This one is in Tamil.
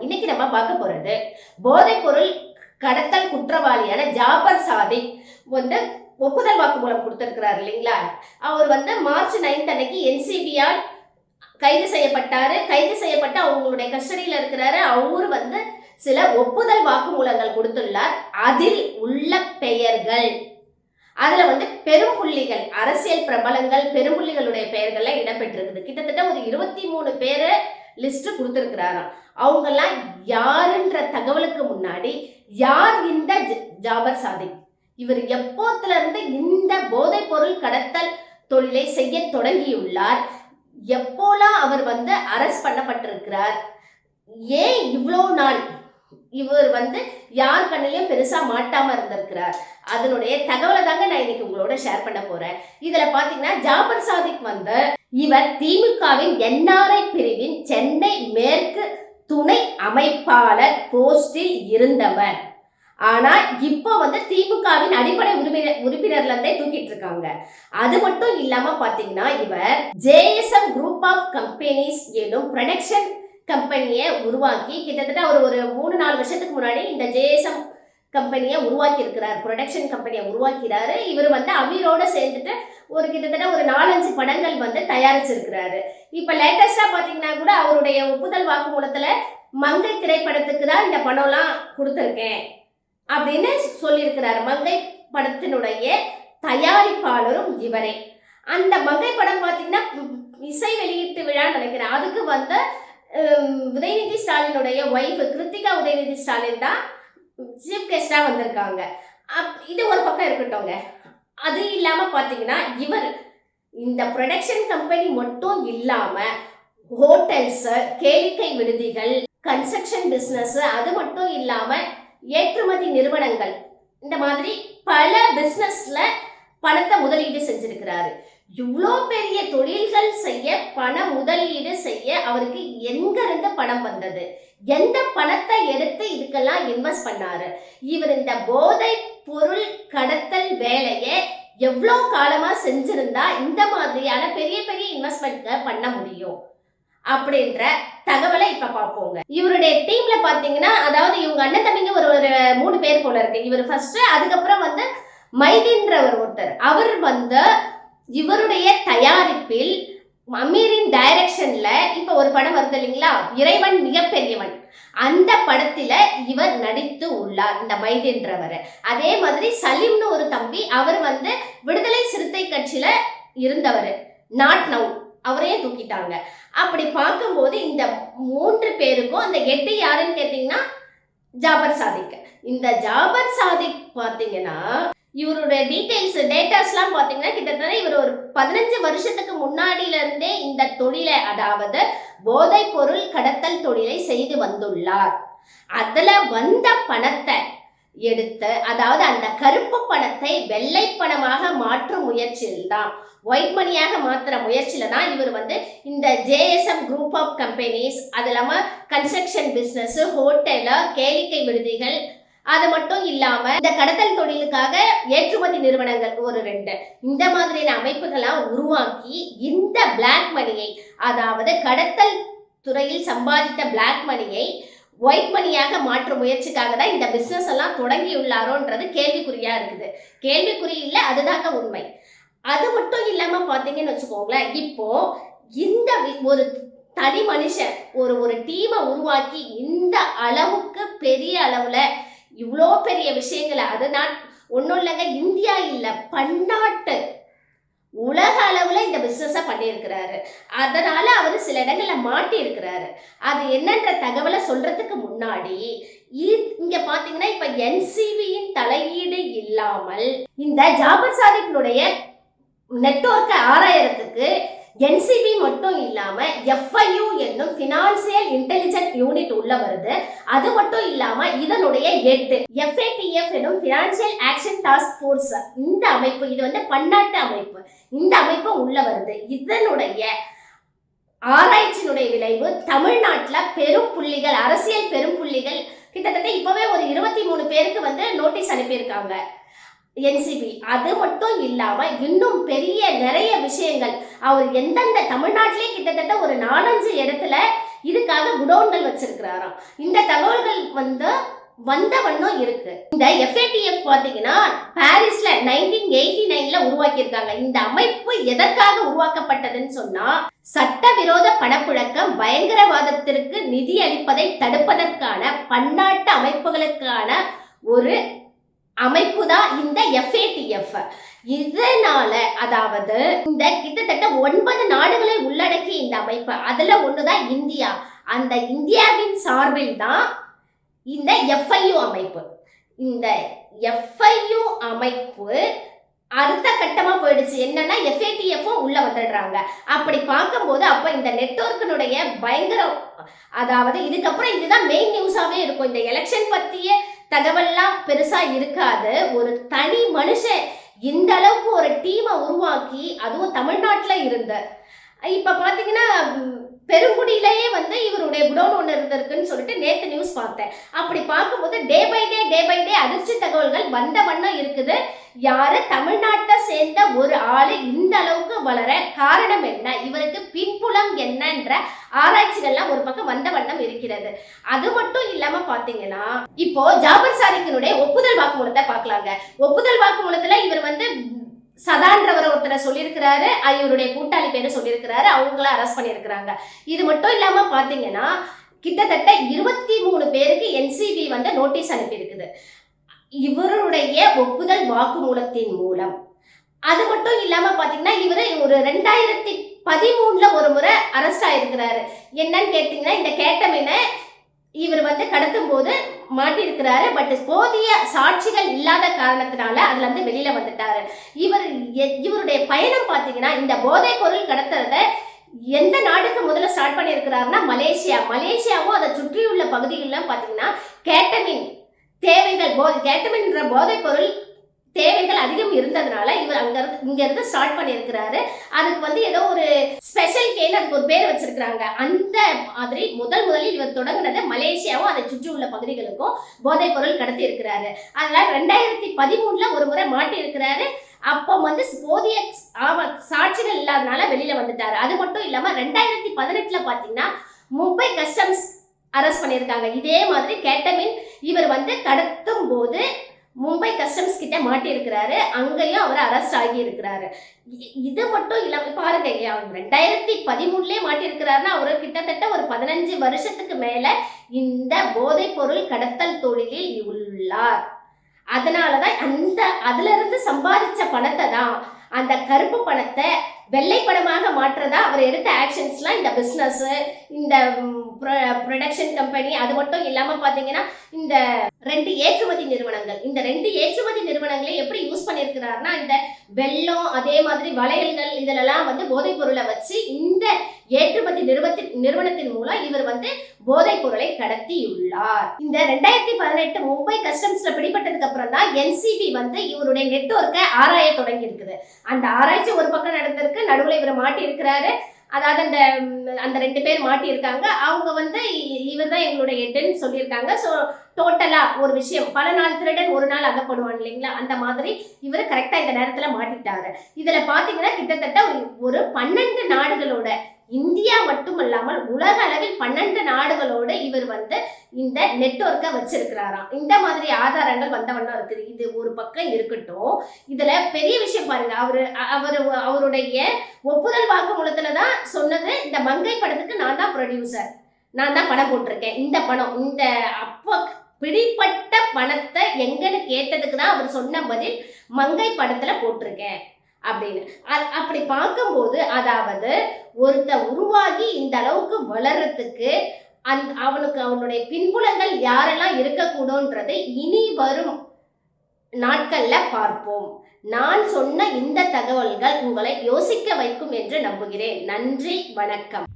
இன்னைக்கு நம்ம பார்க்க போறது போதைப் பொருள் கடத்தல் குற்றவாளியான ஜாபர் சாதிக் வந்து ஒப்புதல் வாக்குமூலம் கொடுத்திருக்கிறார் இல்லைங்களா? அவர் வந்து மார்ச் நைன்த் அன்னைக்கு என்சிபியால் கைது செய்யப்பட்டாரு. கைது செய்யப்பட்டு அவங்களுடைய கஸ்டடியில் இருக்கிறாரு. அவர் வந்து சில ஒப்புதல் வாக்குமூலங்கள் கொடுத்துள்ளார். அதில் உள்ள பெயர்கள். அதுல வந்து பெரும்புள்ளிகள் அரசியல் பிரபலங்கள் பெரும்புள்ளிகளுடைய பெயர்கள்லாம் இடம்பெற்றிருக்குது. கிட்டத்தட்ட ஒரு இருபத்தி மூணு பேரை லிஸ்ட் கொடுத்துருக்கிறாராம். அவங்கெல்லாம் யாருன்ற தகவலுக்கு முன்னாடி யார் இந்த ஜ- ஜாபர் சாதிக் இவர் எப்போத்துல இருந்து இந்த போதைப் பொருள் கடத்தல் தொழிலை செய்ய தொடங்கியுள்ளார்? எப்போலாம் அவர் வந்து அரஸ்ட் பண்ணப்பட்டிருக்கிறார்? ஏன் இவ்வளோ நாள் இவர் வந்து யார் கண்ணிலையும் பெருசா மாட்டாம இருந்திருக்கிறார். அதனுடைய தகவலை தாங்க நான் இன்னைக்கு உங்களோட ஷேர் பண்ண போறேன். இதுல பாத்தீங்கன்னா ஜாபர் சாதிக் வந்து இவர் திமுகவின் என்ஆர்ஐ பிரிவின் சென்னை மேற்கு துணை அமைப்பாளர் போஸ்டில் இருந்தவர். ஆனா இப்போ வந்து திமுகவின் அடிப்படை உறுப்பினர் உறுப்பினர்ல இருந்தே தூக்கிட்டு இருக்காங்க. அது மட்டும் இல்லாம பாத்தீங்கன்னா இவர் ஜேஎஸ்எம் குரூப் ஆஃப் கம்பெனிஸ் எனும் ப்ரொடக்ஷன் கம்பெனியை உருவாக்கி கிட்டத்தட்ட அவர் ஒரு மூணு நாலு வருஷத்துக்கு முன்னாடி இந்த ஜேஎஸ்எம் கம்பெனியை உருவாக்கி இருக்கிறார் ப்ரொடக்ஷன் கம்பெனியை உருவாக்கிறாரு. இவர் வந்து அமீரோட சேர்ந்துட்டு ஒரு கிட்டத்தட்ட ஒரு நாலஞ்சு படங்கள் வந்து தயாரிச்சிருக்கிறாரு. இப்போ லேட்டஸ்டாக பார்த்தீங்கன்னா கூட அவருடைய ஒப்புதல் வாக்குமூலத்தில் மங்கை திரைப்படத்துக்கு தான் இந்த படம்லாம் கொடுத்துருக்கேன் அப்படின்னு சொல்லியிருக்கிறாரு. மங்கை படத்தினுடைய தயாரிப்பாளரும் இவரே. அந்த மங்கை படம் பார்த்தீங்கன்னா இசை வெளியீட்டு விழா நினைக்கிறேன். அதுக்கு வந்து உதயநிதி ஸ்டாலினுடைய ஒய்ஃப் கிருத்திகா உதயநிதி ஸ்டாலின் தான் சீஃப் கெஸ்டாக வந்திருக்காங்க. அப் இது ஒரு பக்கம் இருக்கட்டோங்க அது இல்லாமல் பார்த்தீங்கன்னா இவர் இந்த ப்ரொடக்ஷன் கம்பெனி மட்டும் இல்லாமல் ஹோட்டல்ஸு கேளிக்கை விடுதிகள் கன்ஸ்ட்ரக்ஷன் பிஸ்னஸ்ஸு அது மட்டும் இல்லாமல் ஏற்றுமதி நிறுவனங்கள் இந்த மாதிரி பல பிஸ்னஸில் பணத்தை முதலீடு செஞ்சுருக்கிறாரு. இவ்வளோ பெரிய தொழில்கள் செய்ய பண முதலீடு செய்ய அவருக்கு எங்கிருந்து பணம் வந்தது? எந்த பணத்தை எடுத்து இதுக்கெல்லாம் இன்வெஸ்ட் பண்ணாரு? இவர் இந்த போதை பொருள் கடத்தல் வேலையை எவ்வளோ காலமா செஞ்சிருந்தா இந்த மாதிரியான பெரிய பெரிய இன்வெஸ்ட்மெண்ட்டை பண்ண முடியும்? அப்படின்ற தகவலை இப்ப பார்ப்போங்க. இவருடைய டீம்ல பாத்தீங்கன்னா அதாவது இவங்க அண்ணன் தம்பிங்க ஒரு ஒரு மூணு பேர் போல இருக்கு. இவர் ஃபர்ஸ்ட் அதுக்கப்புறம் வந்து மைதீன்றவர் ஒருத்தர். அவர் வந்து இவருடைய தயாரிப்பில் அமீரின் டைரக்ஷன்ல இப்ப ஒரு படம் வருது இல்லைங்களா? இறைவன் மிகப்பெரியவன். அந்த படத்துல இவர் நடித்து உள்ளார் இந்த மைதின்றவர். அதே மாதிரி சலீம்னு ஒரு தம்பி அவர் வந்து விடுதலை சிறுத்தை கட்சியில இருந்தவர். நாட் நவ் அவரையே தூக்கிட்டாங்க. அப்படி பார்க்கும்போது இந்த மூன்று பேருக்கும் அந்த எட்டு யாருன்னு கேட்டிங்கன்னா ஜாபர் சாதிக். இந்த ஜாபர் சாதிக் பார்த்தீங்கன்னா இவரோட டீட்டெயில்ஸ் டேட்டாஸ்லாம் பார்த்தீங்கன்னா கிட்டத்தட்ட இவர் ஒரு பதினஞ்சு வருஷத்துக்கு முன்னாடியில இருந்தே இந்த தொழிலை அதாவது போதைப் பொருள் கடத்தல் தொழிலை செய்து வந்துள்ளார். அதில் வந்த பணத்தை எடுத்து அதாவது அந்த கருப்பு பணத்தை வெள்ளை பணமாக மாற்றும் முயற்சியில் தான் ஒயிட் மணியாக மாற்றுற முயற்சியில தான் இவர் வந்து இந்த ஜேஎஸ்எம் குரூப் ஆஃப் கம்பெனிஸ் அது இல்லாமல் கன்ஸ்ட்ரக்ஷன் பிஸ்னஸ் ஹோட்டலு கேளிக்கை விடுதிகள் அது மட்டும் இல்லாம இந்த கடத்தல் தொழிலுக்காக ஏற்றுமதி நிறுவனங்கள் ஒரு ரெண்டு. இந்த மாதிரியான அமைப்புகளாக உருவாக்கி இந்த பிளாக் மணியை அதாவது கடத்தல் துறையில் சம்பாதித்த பிளாக் மணியை ஒயிட் மணியாக மாற்றும் முயற்சிக்காக தான் இந்த பிஸ்னஸ் எல்லாம் தொடங்கியுள்ளாரோன்றது கேள்விக்குறியா இருக்குது. கேள்விக்குறி இல்லை அதுதாங்க உண்மை. அது மட்டும் இல்லாம பாத்தீங்கன்னு வச்சுக்கோங்களேன் இப்போ இந்த ஒரு தனி மனுஷன் ஒரு ஒரு டீமை உருவாக்கி இந்த அளவுக்கு பெரிய அளவுல இவ்வளோ பெரிய விஷயங்களை அது நான் ஒன்றும் இல்லைங்க இந்தியா இல்லை பன்னாட்டு உலக அளவில் இந்த பிஸ்னஸை பண்ணியிருக்கிறாரு. அதனால் அவர் சில இடங்களில் மாட்டியிருக்கிறாரு. அது என்னன்ற தகவலை சொல்கிறதுக்கு முன்னாடி இ- பார்த்தீங்கன்னா இப்போ என்சிபியின் தலையீடு இல்லாமல் இந்த ஜாபர் சாதிக்கினுடைய நெட்வொர்க்கை ஆராயறதுக்கு என்சிபி மட்டும் இல்லாம எஃப்ஐயூ என்னும் பினான்சியல் இன்டெலிஜென்ட் யூனிட் உள்ள வருது. அது மட்டும் இல்லாம இதனுடைய எட்டு எஃப்ஏடிஎஃப் எனும் பினான்சியல் ஆக்ஷன் டாஸ்க் ஃபோர்ஸ் இந்த அமைப்பு இது வந்து பன்னாட்டு அமைப்பு. இந்த அமைப்பு உள்ள வருது. இதனுடைய ஆராய்ச்சியினுடைய விளைவு தமிழ்நாட்டில் பெரும் புள்ளிகள் அரசியல் பெரும் புள்ளிகள். கிட்டத்தட்ட இப்பவே ஒரு இருபத்தி மூணு பேருக்கு வந்து நோட்டீஸ் அனுப்பியிருக்காங்க. என்சிபி அது மட்டும் இல்லாமல் இன்னும் பெரிய நிறைய விஷயங்கள். அவர் எந்தெந்த தமிழ்நாட்டிலே கிட்டத்தட்ட ஒரு நாலஞ்சு இடத்துல இதுக்காக குடோன்கள் வச்சிருக்கிறாராம். இந்த தகவல்கள் வந்து வந்த வண்ணம் இருக்கு. இந்த எஃப்ஏடிஎஃப் பார்த்தீங்கன்னா பாரிஸ்ல நைன்டீன் எயிட்டி நைன்ல உருவாக்கியிருக்காங்க. இந்த அமைப்பு எதற்காக உருவாக்கப்பட்டதுன்னு சொன்னா சட்டவிரோத பணப்புழக்கம் பயங்கரவாதத்திற்கு நிதி அளிப்பதை தடுப்பதற்கான பன்னாட்டு அமைப்புகளுக்கான ஒரு அமைப்பு தான் இந்த எஃப்ஏடிஎஃப் இதனால அதாவது இந்த கிட்டத்தட்ட ஒன்பது நாடுகளை உள்ளடக்கி இந்த அமைப்பு. அதுல ஒண்ணுதான் இந்தியா. அந்த இந்தியாவின் சார்பில் தான் இந்த எஃப்ஐயு அமைப்பு. இந்த எஃப்ஐயு அமைப்பு அடுத்த கட்டமா போயிடுச்சு. என்னன்னா எஃப்ஏடிஎஃப்பும் உள்ள வந்துடுறாங்க. அப்படி பார்க்கும்போது அப்ப இந்த நெட்வொர்க்கினுடைய பயங்கர அதாவது இதுக்கப்புறம் இதுதான் மெயின் நியூஸாவே இருக்கும். இந்த எலெக்ஷன் பத்திய தகவல்லாம் பெருசா இருக்காது. ஒரு தனி மனுஷன் இந்த அளவுக்கு ஒரு டீமை உருவாக்கி அதுவும் தமிழ்நாட்டில் இருந்த. இப்போ பார்த்தீங்கன்னா பெருங்குடியிலேயே வந்து இவருடைய குடோன் ஒன்று இருந்திருக்குன்னு சொல்லிட்டு நேற்று நியூஸ் பார்த்தேன். அப்படி பார்க்கும்போது day by day day by day அதிர்ச்சி தகவல்கள் வந்த வண்ணம் இருக்குது. யாரு? தமிழ்நாட்டை சேர்ந்த ஒரு ஆளு இந்த அளவுக்கு வளர காரணம் என்ன? இவருக்கு பின்புலம் என்னன்ற ஆராய்ச்சிகள்லாம் ஒரு பக்கம் வந்த வண்ணம் இருக்கிறது. அது மட்டும் இல்லாம பாத்தீங்கன்னா இப்போ ஜாபர் சாரிக்கினுடைய ஒப்புதல் வாக்குமூலத்தை பார்க்கலாங்க. ஒப்புதல் வாக்குமூலத்துல இவர் வந்து சதான்றவர் ஒருத்தரை சொல்லியிருக்கிறாரு இவருடைய கூட்டாளி பேரை சொல்லியிருக்கிறாரு அவங்கள அரெஸ்ட் பண்ணியிருக்கிறாங்க. இது மட்டும் இல்லாம பாத்தீங்கன்னா கிட்டத்தட்ட இருபத்தி மூணு பேருக்கு என்சிபி வந்து நோட்டீஸ் அனுப்பியிருக்குது. இவருடைய ஒப்புதல் வாக்குமூலத்தின் மூலம். அது மட்டும் இல்லாம பாத்தீங்கன்னா இவரு ஒரு ரெண்டாயிரத்தி பதிமூணுல ஒரு முறை அரெஸ்ட் ஆயிருக்கிறாரு. என்னன்னு கேட்டீங்கன்னா இந்த கேட்டமீனை இவர் வந்து கடத்தும் போது மாட்டிருக்கிறாரு பட் போதிய சாட்சிகள் இல்லாத காரணத்தினால அதுல இருந்து வெளியில வந்துட்டாரு. இவர் எ- இவருடைய பயணம் பாத்தீங்கன்னா இந்த போதைப் பொருள் கடத்துறத எந்த நாடுக்கு முதல்ல ஸ்டார்ட் பண்ணியிருக்கிறாருன்னா மலேசியா. மலேசியாவும் அதை சுற்றியுள்ள பகுதிகளில் பார்த்தீங்கன்னா கேட்டமின் தேவைகள் போ கேட்டமின்ற போதைப் பொருள் தேவைகள் அதிகம் இருந்ததுனால இவர் அங்க இருந்து இங்க இருந்து ஸ்டார்ட் பண்ணியிருக்கிறாரு. அதுக்கு வந்து ஏதோ ஒரு ஸ்பெஷல் கேன்னு அதுக்கு ஒரு பேர் வச்சிருக்கிறாங்க. அந்த மாதிரி முதல் முதலில் இவர் தொடங்குனது மலேசியாவும் அதை சுற்றி உள்ள பகுதிகளுக்கும் போதைப் பொருள் கடத்தி இருக்கிறாரு அதனால ரெண்டாயிரத்தி பதிமூணுல ஒரு முறை மாட்டி இருக்கிறாரு அப்போ வந்து போதிய ஆவ- சாட்சிகள் இல்லாதனால வெளியில வந்துட்டாரு. அது மட்டும் இல்லாம ரெண்டாயிரத்தி பதினெட்டுல பாத்தீங்கன்னா மும்பை கஸ்டம்ஸ் அரெஸ்ட் பண்ணியிருக்காங்க. இதே மாதிரி கேட்டமின் இவர் வந்து கடத்தும் போது மும்பை கஸ்டம்ஸ் கிட்ட மாட்டியிருக்கிறாரு. அங்கேயும் அவர் அரெஸ்ட் ஆகி இருக்கிறாரு இது மட்டும் இல்லாம பாருங்க அவர் ரெண்டாயிரத்தி பதிமூணுலயே மாட்டியிருக்கிறாருன்னா அவர் கிட்டத்தட்ட ஒரு பதினஞ்சு வருஷத்துக்கு மேல இந்த போதைப் பொருள் கடத்தல் தொழிலில் உள்ளார். அதனாலதான் அந்த அதுல இருந்து சம்பாதிச்ச பணத்தை தான் அந்த கருப்பு பணத்தை வெள்ளை பணமாக மாற்றதா அவர் எடுத்த ஆக்ஷன்ஸ்லாம் இந்த பிஸ்னஸ் இந்த ப்ரொடக்ஷன் கம்பெனி அது மட்டும் இல்லாம பாத்தீங்கன்னா இந்த ரெண்டு ஏற்றுமதி நிறுவனங்கள். இந்த ரெண்டு ஏற்றுமதி நிறுவனங்களை எப்படி யூஸ் பண்ணியிருக்கிறாருன்னா இந்த வெள்ளம் அதே மாதிரி வளையல்கள் இதிலெல்லாம் வந்து போதைப் பொருளை வச்சு இந்த ஏற்றுமதி நிறுவனத்தின் நிறுவனத்தின் மூலம் இவர் வந்து போதைப் பொருளை கடத்தியுள்ளார். இந்த ரெண்டாயிரத்தி பதினெட்டு மும்பை கஸ்டம்ஸ்ல பிடிபட்டதுக்கு அப்புறம் தான் என்சிபி வந்து இவருடைய நெட்வொர்க்கை ஆராய தொடங்கி இருக்குது அந்த ஆராய்ச்சி ஒரு பக்கம் நடந்திருக்கு நடுவில் இவர் மாட்டி இருக்கிறாரு அதாவது அந்த அந்த ரெண்டு பேர் மாட்டியிருக்காங்க. அவங்க வந்து இவர் தான் எங்களுடைய ஹெட்னு சொல்லியிருக்காங்க. ஸோ டோட்டலா ஒரு விஷயம். பல நாள் திருடன் ஒரு நாள் அகப்படுவான் இல்லைங்களா? அந்த மாதிரி இவர் கரெக்டா இந்த நேரத்துல மாட்டிட்டாரு. இதுல பாத்தீங்கன்னா கிட்டத்தட்ட ஒரு- ஒரு பன்னெண்டு நாடுகளோட இந்தியா மட்டும் இல்லாமல் உலக அளவில் பன்னெண்டு நாடுகளோடு இவர் வந்து இந்த நெட்வொர்க்கை வச்சிருக்கிறாராம். இந்த மாதிரி ஆதாரங்கள் வந்தவண்ணம் இருக்குது. இது ஒரு பக்கம் இருக்கட்டும். இதுல பெரிய விஷயம் பாருங்க. அவரு அவர் அவருடைய ஒப்புதல் வாக்குமூலத்துல தான் சொன்னது இந்த மங்கை படத்துக்கு நான் தான் ப்ரொடியூசர் நான் தான் பணம் போட்டிருக்கேன். இந்த பணம் இந்த அப்போ பிடிப்பட்ட பணத்தை எங்கன்னு கேட்டதுக்கு தான் அவர் சொன்ன பதில் மங்கை படத்துல போட்டிருக்கேன் அப்படின்னு. அப்படி பார்க்கும்போது அதாவது ஒருத்த உருவாகி இந்த அளவுக்கு வளர்றதுக்கு அந் அவனுக்கு அவனுடைய பின்புலங்கள் யாரெல்லாம் இருக்கக்கூடும்ன்றதை இனி வரும் நாட்கள்ல பார்ப்போம். நான் சொன்ன இந்த தகவல்கள் உங்களை யோசிக்க வைக்கும் என்று நம்புகிறேன். நன்றி வணக்கம்.